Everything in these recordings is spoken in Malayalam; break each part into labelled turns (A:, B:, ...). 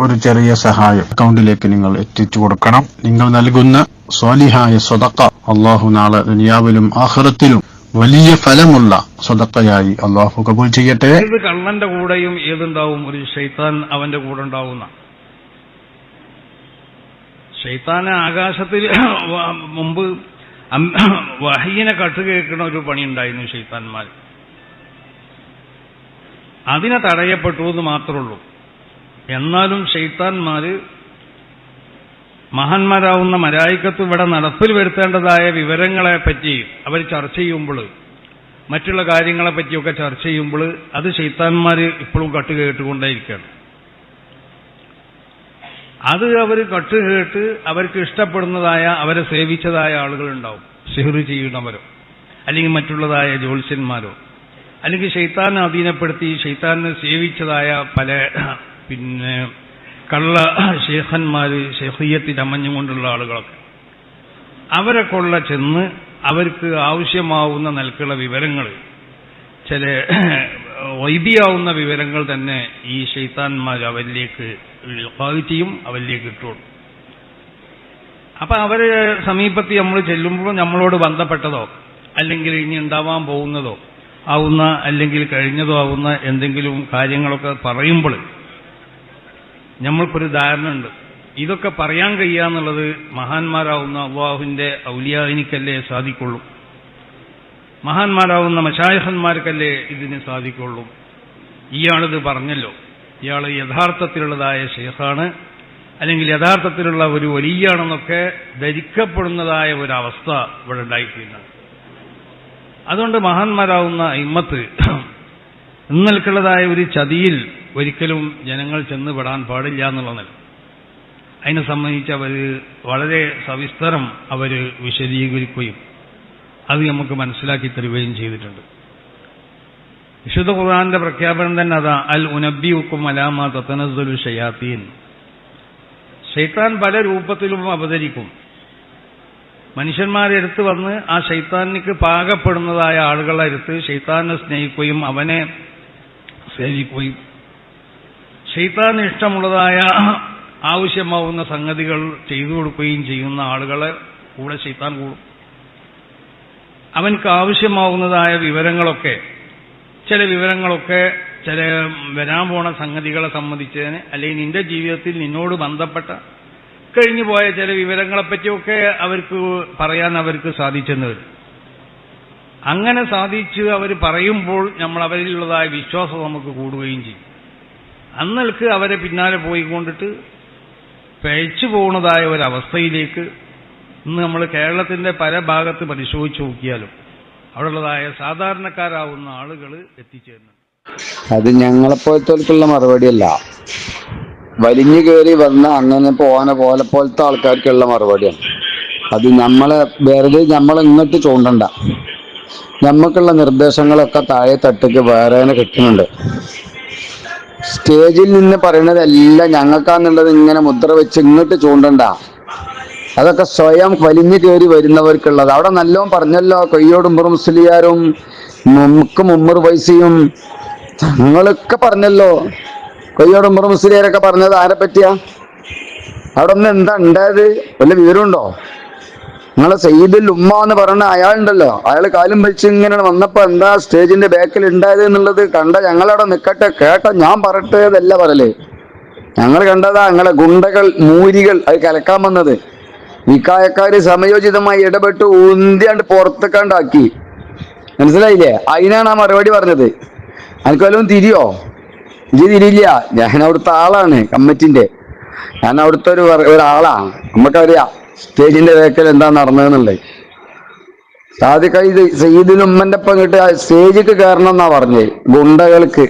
A: ഒരു ചെറിയ സഹായം. അക്കൗണ്ടിലേക്ക് നിങ്ങൾ എത്തിച്ചു കൊടുക്കണം. നിങ്ങൾ നൽകുന്ന സ്വാലിഹായ സ്വതക്ക അള്ളാഹു നാളെ ദുനിയാവിലും ആഹ്റത്തിലും വലിയ ഫലമുള്ള സ്വതക്കയായി അള്ളാഹു കബൂൽ ചെയ്യട്ടെ.
B: ഏത് കള്ളന്റെ കൂടെയും ഏതുണ്ടാവും? ഒരു ഷെയ്ത്താൻ അവന്റെ കൂടെ ഉണ്ടാവുന്ന. ഷെയ്ത്താനെ ആകാശത്തിൽ മുമ്പ് വഹീനെ കട്ടുകേൾക്കുന്ന ഒരു പണി ഉണ്ടായിരുന്നു ഷെയ്ത്താൻമാർ അതിനെ തടയപ്പെട്ടു എന്ന് മാത്രമേ ഉള്ളൂ. എന്നാലും ഷെയ്ത്താൻമാര് മഹാന്മാരാവുന്ന മരായിക്കത്ത് ഇവിടെ നടപ്പിൽ വരുത്തേണ്ടതായ വിവരങ്ങളെ പറ്റി അവർ ചർച്ച ചെയ്യുമ്പോൾ മറ്റുള്ള കാര്യങ്ങളെ പറ്റിയൊക്കെ ചർച്ച ചെയ്യുമ്പോൾ അത് ഷെയ്ത്താൻമാര് ഇപ്പോഴും കട്ട് കേട്ടുകൊണ്ടേയിരിക്കുകയാണ് അത് അവർ കട്ട് കേട്ട് അവർക്ക് ഇഷ്ടപ്പെടുന്നതായ അവരെ സേവിച്ചതായ ആളുകളുണ്ടാവും. സിഹർ ചെയ്യുന്നവരോ അല്ലെങ്കിൽ മറ്റുള്ളതായ ജ്യോത്സ്യന്മാരോ. അല്ലെങ്കിൽ ഷെയ്ത്താനെ അധീനപ്പെടുത്തി ഷെയ്ത്താനെ സേവിച്ചതായ പല പിന്നെ കള്ള ശേഖന്മാര് ഷെഹീയത്തിൽ അമഞ്ഞുകൊണ്ടുള്ള ആളുകളൊക്കെ. അവരെ കൊള്ള ചെന്ന് അവർക്ക് ആവശ്യമാവുന്ന നിലക്കുള്ള വിവരങ്ങൾ ചില വൈദ്യാവുന്ന വിവരങ്ങൾ തന്നെ ഈ ഷെയ്ത്താന്മാർ അവരിലേക്ക് ചെയ്യും അവരിലേക്ക് ഇട്ടോളും. അപ്പൊ അവരെ സമീപത്ത് നമ്മൾ ചെല്ലുമ്പോൾ നമ്മളോട് ബന്ധപ്പെട്ടതോ അല്ലെങ്കിൽ ഇനി ഉണ്ടാവാൻ പോകുന്നതോ ആവുന്ന അല്ലെങ്കിൽ കഴിഞ്ഞതോ ആവുന്ന എന്തെങ്കിലും കാര്യങ്ങളൊക്കെ പറയുമ്പോൾ നമ്മൾക്കൊരു ധാരണ ഉണ്ട് ഇതൊക്കെ പറയാൻ കഴിയാന്നുള്ളത് മഹാന്മാരാവുന്ന അള്ളാഹുവിന്റെ ഔലിയാവിനിക്കല്ലേ സാധിക്കുള്ളൂ. മഹാന്മാരാവുന്ന മശാഹന്മാർക്കല്ലേ ഇതിന് സാധിക്കുള്ളൂ. ഇയാളിത് പറഞ്ഞല്ലോ. ഇയാൾ യഥാർത്ഥത്തിലുള്ളതായ ശേഷാണ് അല്ലെങ്കിൽ യഥാർത്ഥത്തിലുള്ള ഒരു വലിയാണെന്നൊക്കെ ധരിക്കപ്പെടുന്നതായ ഒരവസ്ഥ ഇവിടെ ഉണ്ടായിത്തീരുന്നത് അതുകൊണ്ട് മഹാന്മാരാവുന്ന ഇമ്മത്ത് ഇന്നൽക്കുള്ളതായ ഒരു ചതിയിൽ ഒരിക്കലും ജനങ്ങൾ ചെന്ന് പാടില്ല പാടില്ല നില. അതിനെ സംബന്ധിച്ച് അവർ വളരെ സവിസ്തരം അവർ വിശദീകരിക്കുകയും അത് നമുക്ക് മനസ്സിലാക്കി തരികയും ചെയ്തിട്ടുണ്ട്. വിശുദ്ധ ഖുർആാന്റെ പ്രഖ്യാപനം തന്നെ അതാ അൽ ഉനബി ഉക്കും അലാമ തത്തനസുൽ ഷയാത്തീൻ. ഷെയ്ത്താൻ പല രൂപത്തിലും അവതരിക്കും. മനുഷ്യന്മാരെ അടുത്ത് വന്ന് ആ ഷെയ്ത്താനിക്ക് പാകപ്പെടുന്നതായ ആളുകളെ അടുത്ത് ഷെയ്ത്താനെ സ്നേഹിക്കുകയും അവനെ സേവിക്കുകയും ഷെയ്ത്താന് ഇഷ്ടമുള്ളതായ ആവശ്യമാവുന്ന സംഗതികൾ ചെയ്തു കൊടുക്കുകയും ചെയ്യുന്ന ആളുകളെ കൂടെ ഷെയ്ത്താൻ കൂടും. അവൻക്ക് ആവശ്യമാവുന്നതായ വിവരങ്ങളൊക്കെ ചില വിവരങ്ങളൊക്കെ ചില വരാൻ പോണ സംഗതികളെ സംബന്ധിച്ചതിന് അല്ലെങ്കിൽ നിന്റെ ജീവിതത്തിൽ നിന്നോട് ബന്ധപ്പെട്ട കഴിഞ്ഞു പോയ ചില വിവരങ്ങളെപ്പറ്റിയൊക്കെ അവർക്ക് പറയാൻ അവർക്ക് സാധിച്ചെന്ന് വരും. അങ്ങനെ സാധിച്ച് അവർ പറയുമ്പോൾ നമ്മൾ അവരിലുള്ളതായ വിശ്വാസം നമുക്ക് കൂടുകയും ചെയ്യും. അന്നൽക്ക് അവരെ പിന്നാലെ പോയിക്കൊണ്ടിട്ട് പഴച്ചു പോകുന്നതായ ഒരവസ്ഥയിലേക്ക് ഇന്ന് നമ്മൾ കേരളത്തിന്റെ പല ഭാഗത്ത് പരിശോധിച്ച് നോക്കിയാലും അവിടെയുള്ളതായ സാധാരണക്കാരാവുന്ന ആളുകൾ എത്തിച്ചേരുന്നുണ്ട്
C: അത് ഞങ്ങളെപ്പോലത്തോൽക്കുള്ള മറുപടിയല്ല. വലിഞ്ഞു കയറി വന്ന അങ്ങനെ പോകാന പോലെ പോലത്തെ ആൾക്കാർക്കുള്ള മറുപടിയാണ്. അത് നമ്മളെ വെറുതെ നമ്മൾ ഇങ്ങോട്ട് ചൂണ്ടണ്ട. നമുക്കുള്ള നിർദ്ദേശങ്ങളൊക്കെ താഴെ തട്ടിക്ക് വേറെ കിട്ടുന്നുണ്ട്. സ്റ്റേജിൽ നിന്ന് പറയണതല്ല ഞങ്ങൾക്കാന്നുള്ളത് ഇങ്ങനെ മുദ്ര വെച്ച് ഇങ്ങോട്ട് ചൂണ്ടണ്ട. അതൊക്കെ സ്വയം വലിഞ്ഞു കയറി വരുന്നവർക്കുള്ളത്. അവിടെ നല്ലോണം പറഞ്ഞല്ലോ കൊയ്യോടും മുസ്ലിയാരും നമുക്ക് മുമ്മർ പൈസയും. തങ്ങളൊക്കെ പറഞ്ഞല്ലോ കൊയ്യോടും മുസ്ലിയാരൊക്കെ പറഞ്ഞത് ആരെ പറ്റിയാ അവിടെ ഒന്ന് എന്താ ഉണ്ടായത്? വല്ല വിവരമുണ്ടോ? നിങ്ങളെ സയ്യിദുൽ ഉമ്മ എന്ന് പറഞ്ഞ അയാളുണ്ടല്ലോ. അയാൾ കാലും വെച്ച് ഇങ്ങനെ വന്നപ്പോ എന്താ സ്റ്റേജിന്റെ ബാക്കിൽ ഉണ്ടായത് എന്നുള്ളത് കണ്ട ഞങ്ങളവിടെ നിക്കട്ടെ കേട്ട ഞാൻ പറട്ടെ എന്നല്ല ഞങ്ങൾ കണ്ടതാ ഞങ്ങളെ ഗുണ്ടകൾ മൂരികൾ അത് കലക്കാൻ വന്നത്. നിക്കായക്കാര് സമയോചിതമായി ഇടപെട്ട് ഉന്തിയാണ്ട് പുറത്തേക്കാണ്ടാക്കി. മനസ്സിലായില്ലേ? അതിനാണ് ആ മറുപടി പറഞ്ഞത്. എനിക്ക് തിരിയോ? ഇനി തിരിയില്ല. ഞാൻ അവിടുത്തെ ആളാണ് കമ്മിറ്റിന്റെ. ഞാൻ അവിടുത്തെ ഒരു വർ- ഒരാളാ. നമുക്കറിയാം സ്റ്റേജിന്റെ വേക്കൽ എന്താ നടന്നതെന്നുള്ളത്. സാദിഖ ഇത് സയ്യിദിന് ഉമ്മന്റെ ഒപ്പം കിട്ടി സ്റ്റേജിക്ക് കയറണം എന്നാ പറഞ്ഞത് ഗുണ്ടകൾക്ക്.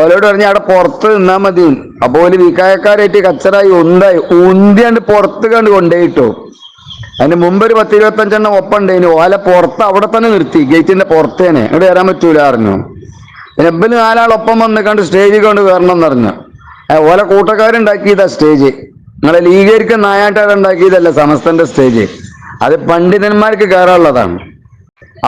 C: ഓലോട് പറഞ്ഞ അവിടെ പുറത്ത് നിന്നാ മതി. അപ്പൊ ഓൽ വിക്കായക്കാരായിട്ട് കച്ചറായി ഉണ്ടായി ഉന്തിയാണ്ട് പുറത്ത് കണ്ട് കൊണ്ടേയിട്ടു. അതിന് മുമ്പ് ഒരു പത്ത് ഇരുപത്തഞ്ചെണ്ണം ഒപ്പം ഉണ്ടായിന് ഓല പുറത്ത് അവിടെ തന്നെ നിർത്തി ഗേറ്റിന്റെ പുറത്തേനെ. ഇവിടെ വരാൻ പറ്റൂല അറിഞ്ഞു. പിന്നെ ഇബൽ നാലാളൊപ്പം വന്ന് കണ്ട് സ്റ്റേജിൽ കൊണ്ട് കയറണം എന്നറിഞ്ഞു. പറഞ്ഞു ഓല കൂട്ടക്കാരുണ്ടാക്കിയതാ സ്റ്റേജ്. നിങ്ങളെ ലീഗർക്ക് നായാട്ടാർ ഉണ്ടാക്കിയതല്ല സമസ്തന്റെ സ്റ്റേജ് അത് പണ്ഡിതന്മാർക്ക് കയറാനുള്ളതാണ്.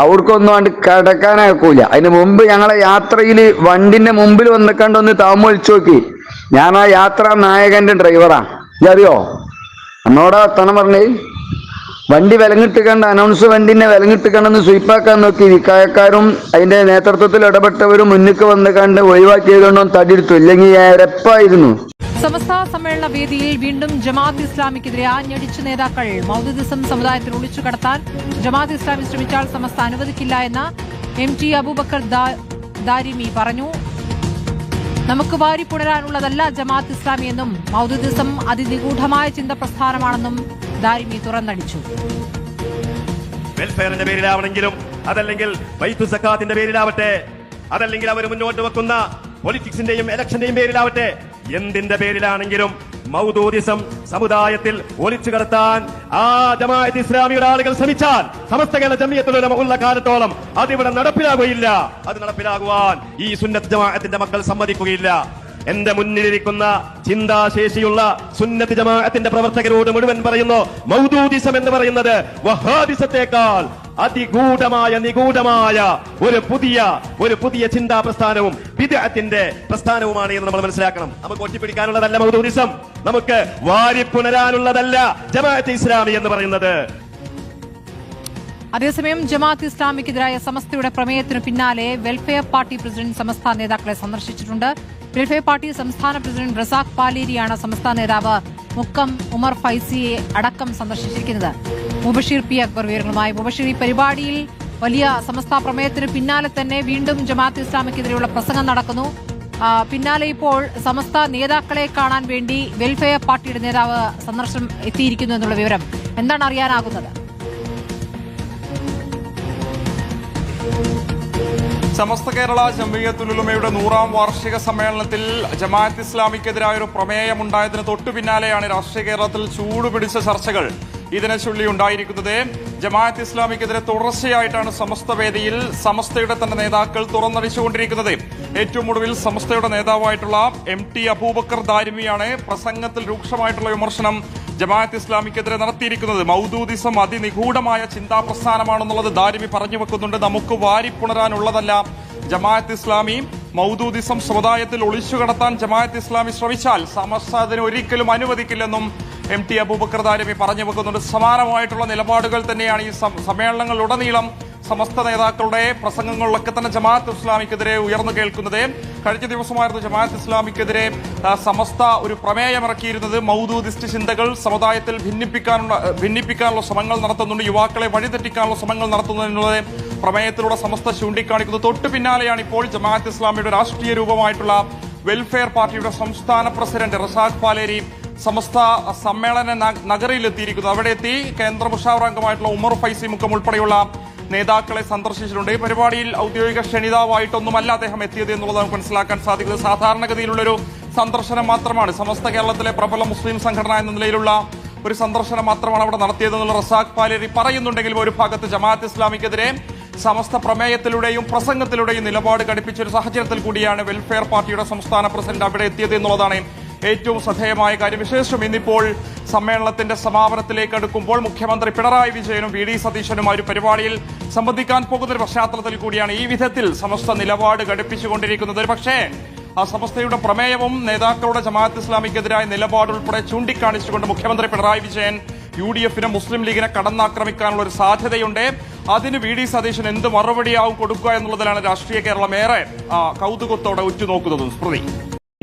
C: അവർക്കൊന്നും ആണ്ട് കിടക്കാനാക്കൂല. അതിന് മുമ്പ് ഞങ്ങളെ യാത്രയിൽ വണ്ടിന്റെ മുമ്പിൽ വന്ന് ഒന്ന് താമ നോക്കി. ഞാൻ ആ യാത്ര നായകന്റെ ഡ്രൈവറാ ഇതറിയോ എന്നോടാ തണം പറഞ്ഞേ. വണ്ടി വിലങ്ങിട്ട് കണ്ട് അനൗൺസ് വണ്ടിനെ വിലങ്ങിട്ട് കണ്ടെന്ന് സ്വീപ്പാക്കാൻ നോക്കി. വിക്കായക്കാരും അതിന്റെ നേതൃത്വത്തിൽ ഇടപെട്ടവരും മുന്നിക്ക് വന്ന് കണ്ട് ഒഴിവാക്കിയതുകൊണ്ടും തടിയെടുത്തു ഇല്ലെങ്കിൽ എരപ്പായിരുന്നു
D: സമസ്ത സമ്മേളന വേദിയിൽ വീണ്ടും ജമാഅത്ത് ഇസ്ലാമിക്കെതിരെ ആഞ്ഞടിച്ച നേതാക്കൾ മൌദിദിസം സമുദായത്തിൽ ഒളിച്ചു കടത്താൻ ജമാഅത്ത് ഇസ്ലാമി ശ്രമിച്ചാൽ സമസ്ത അനുവദിക്കില്ല എന്ന് എം ടി അബൂബക്കർ ദാരിമി പറഞ്ഞു. നമുക്ക് വാരി പുണരാനുള്ളതല്ല ജമാഅത്ത് ഇസ്ലാമി എന്നും മൗദൂദിസം അതിനിഗൂഢമായ ചിന്ത പ്രസ്ഥാനമാണെന്നും ദാരിമി തുറന്നടിച്ചു.
E: വെൽഫെയറിന്റെ പേരിലാവണമെങ്കിലും അതല്ലെങ്കിൽ വൈത്തു സക്കാത്തിന്റെ പേരിലാവട്ടെ അതല്ലെങ്കിൽ അവർ മുന്നോട്ട് വെക്കുന്ന പൊളിറ്റിക്സിന്റെയും ഇലക്ഷന്റെയും പേരിലാവട്ടെ എന്തിന്റെ പേരിലാണെങ്കിലും മൗദൂദിസം സമുദായത്തിൽ ഒലിച്ചു കടത്താൻ ആ ജമാഅത്ത് ഇസ്ലാമിയുടെ ആളുകൾ ശ്രമിച്ചാൽ സമസ്ത കേരള ജമിയത്തുലമ ഉള്ള കാലത്തോളം അതിവിടെ നടപ്പിലാകുകയില്ല അത് നടപ്പിലാകുവാൻ ഈ സുന്നത്ത് ജമാഅത്തിന്റെ മക്കൾ സമ്മതിക്കുകയില്ല. എന്റെ മുന്നിലിരിക്കുന്ന ചിന്താശേഷിയുള്ള സുന്നത്ത് ജമാഅത്തിന്റെ പ്രവർത്തകരോട് മുഴുവൻ പറയുന്നു മൗദൂദിസം എന്ന് പറയുന്നത് വഹാദിസത്തേക്കാൾ അതിഗൂഢമായ നിഗൂഢമായ ഒരു പുതിയ ഒരു പുതിയ ചിന്താ പ്രസ്ഥാനവും വിദേഹത്തിന്റെ പ്രസ്ഥാനവുമാണ് എന്ന് നമ്മൾ മനസ്സിലാക്കണം. നമുക്ക് ഒറ്റപ്പിടിക്കാനുള്ളതല്ല മൗദൂദിസം. നമുക്ക് വാരിപ്പുണരാനുള്ളതല്ല ജമാഅത്ത് ഇസ്ലാമി എന്ന് പറയുന്നത്.
D: അതേസമയം ജമാഅത്ത് ഇസ്ലാമിക്കെതിരായ സമസ്തയുടെ പ്രമേയത്തിന് പിന്നാലെ വെൽഫെയർ പാർട്ടി പ്രസിഡന്റ് സംസ്ഥാന നേതാക്കളെ സന്ദർശിച്ചിട്ടുണ്ട്. വെൽഫെയർ പാർട്ടി സംസ്ഥാന പ്രസിഡന്റ് റസാഖ് പാലേരിയാണ് സംസ്ഥാന നേതാവ് മുക്കം ഉമർ ഫൈസിയെ അടക്കം സന്ദർശിച്ചിരിക്കുന്നത്. മുബഷീർ പി അക്ബർ വിവരങ്ങളുമായി മുബഷീർ ഈ പരിപാടിയിൽ വലിയ സമസ്ത പ്രമേയത്തിന് പിന്നാലെ തന്നെ വീണ്ടും ജമാഅത്ത് ഇസ്ലാമിക്കെതിരെയുള്ള പ്രസംഗം നടക്കുന്നു. പിന്നാലെ ഇപ്പോൾ സമസ്ത നേതാക്കളെ കാണാൻ വേണ്ടി വെൽഫെയർ പാർട്ടിയുടെ നേതാവ് സന്ദർശനം എത്തിയിരിക്കുന്നു എന്നുള്ള വിവരം എന്താണ് അറിയാനാകുന്നത്?
F: സമസ്ത കേരള ജംബിയത്തുലുമയുടെ നൂറാം വാർഷിക സമ്മേളനത്തിൽ ജമാഅത്ത് ഇസ്ലാമിക്കെതിരായ ഒരു പ്രമേയമുണ്ടായതിന് തൊട്ടു പിന്നാലെയാണ് രാഷ്ട്രീയ കേരളത്തിൽ ചൂടുപിടിച്ച ചർച്ചകൾ ഇതിനെ ചൊല്ലി ഉണ്ടായിരിക്കുന്നത്. ജമാഅത്ത് ഇസ്ലാമിക്കെതിരെ തുടർച്ചയായിട്ടാണ് സമസ്ത വേദിയിൽ സമസ്തയുടെ തന്നെ നേതാക്കൾ തുറന്നടിച്ചുകൊണ്ടിരിക്കുന്നത്. ഏറ്റവും ഒടുവിൽ സമസ്തയുടെ നേതാവായിട്ടുള്ള എം ടി അബൂബക്കർ ദാരിമിയാണ് പ്രസംഗത്തിൽ രൂക്ഷമായിട്ടുള്ള വിമർശനം ജമാഅത്ത് ഇസ്ലാമിക്കെതിരെ നടത്തിയിരിക്കുന്നത് മൗദൂദിസം അതിനിഗൂഢമായ ചിന്താ പ്രസ്ഥാനമാണെന്നുള്ളത് ദാരിമി പറഞ്ഞു വെക്കുന്നുണ്ട്. നമുക്ക് വാരിപ്പുണരാനുള്ളതല്ല ജമാഅത്ത് ഇസ്ലാമി മൗദൂദിസം സമുദായത്തിൽ ഒളിച്ചു കടത്താൻ ജമാഅത്ത് ഇസ്ലാമി ശ്രമിച്ചാൽ സമസ്ത ഒരിക്കലും അനുവദിക്കില്ലെന്നും എം ടി അബൂബക്കർ ദാരിമി പറഞ്ഞു വെക്കുന്നുണ്ട്. സമാനമായിട്ടുള്ള നിലപാടുകൾ തന്നെയാണ് ഈ സമ്മേളനങ്ങളിലുടനീളം സമസ്ത നേതാക്കളുടെ പ്രസംഗങ്ങളിലൊക്കെ തന്നെ ജമാഅത്ത് ഇസ്ലാമിക്കെതിരെ ഉയർന്നു കേൾക്കുന്നത്. കഴിഞ്ഞ ദിവസമായിരുന്നു ജമാഅത്ത് ഇസ്ലാമിക്കെതിരെ സമസ്ത ഒരു പ്രമേയമിറക്കിയിരുന്നത്. മൗദൂദിസ്റ്റ് ചിന്തകൾ സമുദായത്തിൽ ഭിന്നിപ്പിക്കാനുള്ള ഭിന്നിപ്പിക്കാനുള്ള ശ്രമങ്ങൾ നടത്തുന്നുണ്ട്. യുവാക്കളെ വഴിതെറ്റിക്കാനുള്ള ശ്രമങ്ങൾ നടത്തുന്നു എന്നുള്ളത് പ്രമേയത്തിലൂടെ സമസ്ത ചൂണ്ടിക്കാണിക്കുന്നു. തൊട്ടു പിന്നാലെയാണ് ഇപ്പോൾ ജമാഅത്ത് ഇസ്ലാമിയുടെ രാഷ്ട്രീയ രൂപമായിട്ടുള്ള വെൽഫെയർ പാർട്ടിയുടെ സംസ്ഥാന പ്രസിഡന്റ് റസാഖ് പാലേരി സമസ്ത സമ്മേളന നഗറിയിലെത്തിയിരിക്കുന്നത് അവിടെ എത്തി കേന്ദ്ര മുഷാവർ അംഗമായിട്ടുള്ള ഉമർ ഫൈസി മുക്കം ഉൾപ്പെടെയുള്ള നേതാക്കളെ സന്ദർശിച്ചിട്ടുണ്ട്. ഈ പരിപാടിയിൽ ഔദ്യോഗിക ക്ഷണിതാവായിട്ടൊന്നുമല്ല അദ്ദേഹം എത്തിയത് എന്നുള്ളത് നമുക്ക് മനസ്സിലാക്കാൻ സാധിക്കുന്നത്. സാധാരണഗതിയിലുള്ളൊരു സന്ദർശനം മാത്രമാണ്. സമസ്ത കേരളത്തിലെ പ്രബല മുസ്ലിം സംഘടന എന്ന നിലയിലുള്ള ഒരു സന്ദർശനം മാത്രമാണ് അവിടെ നടത്തിയതെന്നുള്ള റസാഖ് പാലേരി പറയുന്നുണ്ടെങ്കിലും ഒരു ഭാഗത്ത് ജമാഅത്ത് ഇസ്ലാമിക്കെതിരെ സമസ്ത പ്രമേയത്തിലൂടെയും പ്രസംഗത്തിലൂടെയും നിലപാട് ഘടിപ്പിച്ച ഒരു സാഹചര്യത്തിൽ കൂടിയാണ് വെൽഫെയർ പാർട്ടിയുടെ സംസ്ഥാന പ്രസിഡന്റ് അവിടെ എത്തിയത് എന്നുള്ളതാണ് ഏറ്റവും ശ്രദ്ധേയമായ കാര്യം. വിശേഷം ഇന്നിപ്പോൾ സമ്മേളനത്തിന്റെ സമാപനത്തിലേക്ക് അടുക്കുമ്പോൾ മുഖ്യമന്ത്രി പിണറായി വിജയനും വി ഡി സതീശനും ഒരു പരിപാടിയിൽ സംബന്ധിക്കാൻ പോകുന്ന ഒരു പശ്ചാത്തലത്തിൽ കൂടിയാണ് ഈ വിധത്തിൽ സമസ്ത നിലപാട് ഘടിപ്പിച്ചുകൊണ്ടിരിക്കുന്നത്. പക്ഷേ ആ സമസ്തയുടെ പ്രമേയവും നേതാക്കളുടെ ജമാഅത്ത് ഇസ്ലാമിക്കെതിരായ നിലപാട് ഉൾപ്പെടെ ചൂണ്ടിക്കാണിച്ചുകൊണ്ട് മുഖ്യമന്ത്രി പിണറായി വിജയൻ യു ഡി എഫിനെ മുസ്ലിം ലീഗിനെ കടന്നാക്രമിക്കാനുള്ള ഒരു സാധ്യതയുണ്ട്. അതിന് വി ഡി സതീശൻ എന്ത് മറുപടിയാവും കൊടുക്കുക എന്നുള്ളതിലാണ് രാഷ്ട്രീയ കേരളം ഏറെ കൗതുകത്തോടെ ഉറ്റുനോക്കുന്നതും. സ്മൃതി.